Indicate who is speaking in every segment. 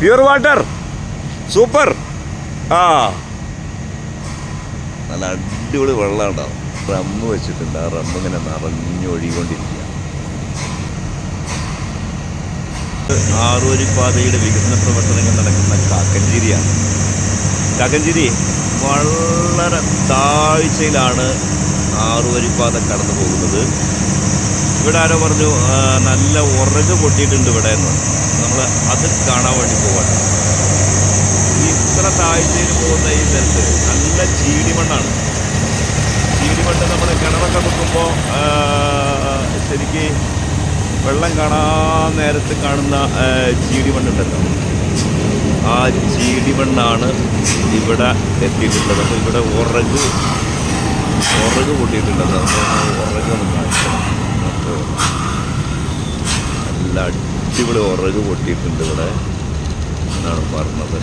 Speaker 1: Pure water. Super. ആ. നല്ല അടിപൊളി വെള്ളമുണ്ടാവും റമ്മ് വെച്ചിട്ടുണ്ട്. ആ റമ്മ് ഇങ്ങനെ നിറഞ്ഞൊഴുകിക്കൊണ്ടിരിക്കുക. ആറുവരി പാതയുടെ വികസന പ്രവർത്തനങ്ങൾ നടക്കുന്ന കാക്കഞ്ചേരിയാണ്. കാക്കഞ്ചേരി വളരെ താഴ്ചയിലാണ് ആറുവരിപ്പാത കടന്നു പോകുന്നത് ഇവിടെ ആരോ പറഞ്ഞു നല്ല ഉറക് പൊട്ടിയിട്ടുണ്ട് ഇവിടെ എന്ന്. നമ്മൾ അത് കാണാൻ വേണ്ടി പോവാണ്. ഇത്ര താഴ്ചയിൽ പോകുന്ന ഈ സ്ഥലത്ത് നല്ല ചീടിമണ്ണാണ് ചീടിമണ്ണ് നമ്മൾ കിണറൊക്കെ വെക്കുമ്പോൾ ശരിക്ക് വെള്ളം കാണാൻ നേരത്ത് കാണുന്ന ചീടിമണ്ണുണ്ടല്ലോ ആ ചീടിമണ്ണാണ് ഇവിടെ എത്തിയിട്ടുള്ളത്. അപ്പോൾ ഇവിടെ ഉറക് ഉറക് പൊട്ടിയിട്ടുള്ളത് അപ്പോൾ ഉറക് കാണിക്കാം. നല്ല അടിപൊളി ഉറക് പൊട്ടിയിട്ടുണ്ട് ഇവിടെ. എന്നാണ് പറഞ്ഞത്.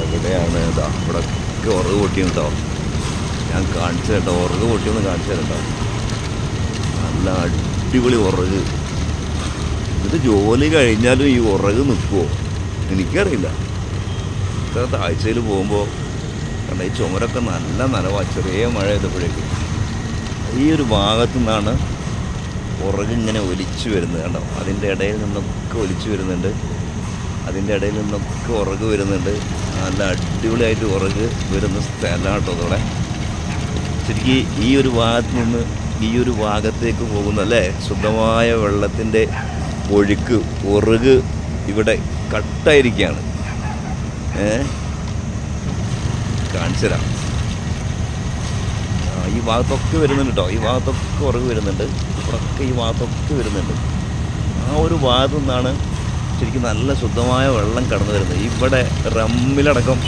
Speaker 1: എവിടെയാണ് ഇതാ? ഇവിടെ ഒക്കെ ഉറക് പൊട്ടിയുണ്ടോ ഞാൻ കാണിച്ചു കേട്ടോ ഉറക് പൊട്ടിയൊന്ന് കാണിച്ചു തരട്ടോ. നല്ല അടിപൊളി ഉറക്. ഇത് ജോലി കഴിഞ്ഞാലും ഈ ഉറക് നിൽക്കുമോ എനിക്കറിയില്ല. ഇത്ര താഴ്ചയിൽ പോകുമ്പോൾ കണ്ട ഈ ചുമരൊക്കെ നല്ല നനവാ. ചെറിയ മഴ ചെയ്തപ്പോഴേക്കും ഈ ഒരു ഭാഗത്തു നിന്നാണ് ഉറക് ഇങ്ങനെ ഒലിച്ചു വരുന്നത് കണ്ടോ? അതിന്റെ ഇടയിൽ നിന്നൊക്കെ ഒലിച്ചു വരുന്നുണ്ട്. അതിന്റെ ഇടയിൽ നിന്നൊക്കെ ഉറക് വരുന്നുണ്ട്. നല്ല അടിപൊളിയായിട്ട് ഉറക് വരുന്ന സ്ഥലമാണ് കേട്ടോ അതോടെ ശരിക്കും ഈ ഒരു ഭാഗത്ത് നിന്ന് ഈ ഒരു ഭാഗത്തേക്ക് പോകുന്ന അല്ലേ? ശുദ്ധമായ വെള്ളത്തിന്റെ ഒഴുക്ക് ഉറക് ഇവിടെ കട്ടായിരിക്കുകയാണ്. ഏ? കാണിച്ചു തരാം ഈ ഭാഗത്തൊക്കെ വരുന്നുണ്ട് കേട്ടോ ഈ ഭാഗത്തൊക്കെ ഉറവ് വരുന്നുണ്ട്. ഇവിടൊക്കെ ഈ ഭാഗത്തൊക്കെ വരുന്നുണ്ട്. ആ ഒരു ഭാഗത്തു നിന്നാണ് ശരിക്കും നല്ല ശുദ്ധമായ വെള്ളം കടന്നു വരുന്നത്. ഇവിടെ റമ്മിലടക്കം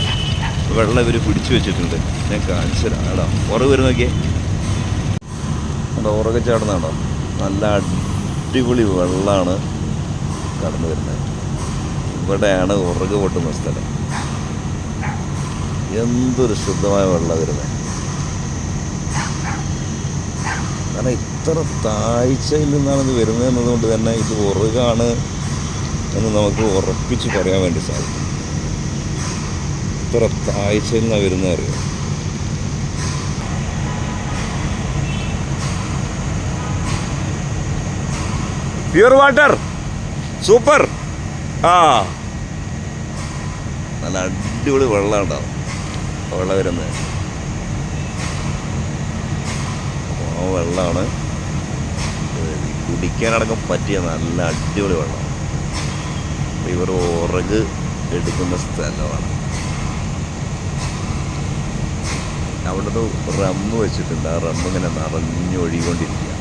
Speaker 1: വെള്ളം ഇവർ പിടിച്ചു വെച്ചിട്ടുണ്ട്. ഞാൻ കാണിച്ചു തരാം. ഉറക് വരുന്ന നോക്കിയേ. കേട്ടോ ഉറകെ ചാടുന്നുണ്ടോ നല്ല അടിപൊളി വെള്ളമാണ് കടന്നു വരുന്നത്. ഇവിടെയാണ് ഉറക് പൊട്ടുന്ന സ്ഥലം. എന്തൊരു ശുദ്ധമായ വെള്ളം വരുന്നത് കാരണം ഇത്ര താഴ്ചയിൽ നിന്നാണ് ഇത് വരുന്നത് എന്നതുകൊണ്ട് തന്നെ ഇത് ഉറകാണ് എന്ന് നമുക്ക് ഉറപ്പിച്ച് പറയാൻ വേണ്ടി സാധിക്കും. ഇത്ര താഴ്ചയിൽ നിന്നാണ് വരുന്നത് അറിയാം? പ്യൂർ വാട്ടർ സൂപ്പർ ആ. നല്ല അടിപൊളി വെള്ളം ഉണ്ടാവും വെള്ളം വരുന്നത്. ആ വെള്ളമാണ്. കുടിക്കാനടക്കം പറ്റിയ നല്ല അടിപൊളി വെള്ളമാണ് ഇവർ ഉറക് എടുക്കുന്ന സ്ഥലമാണ്. അവിടെ ഒരു റമ്മ് വെച്ചിട്ടുണ്ട്. ആ റമ്മ് ഇങ്ങനെ നിറഞ്ഞൊഴുകിക്കൊണ്ടിരിക്കുക.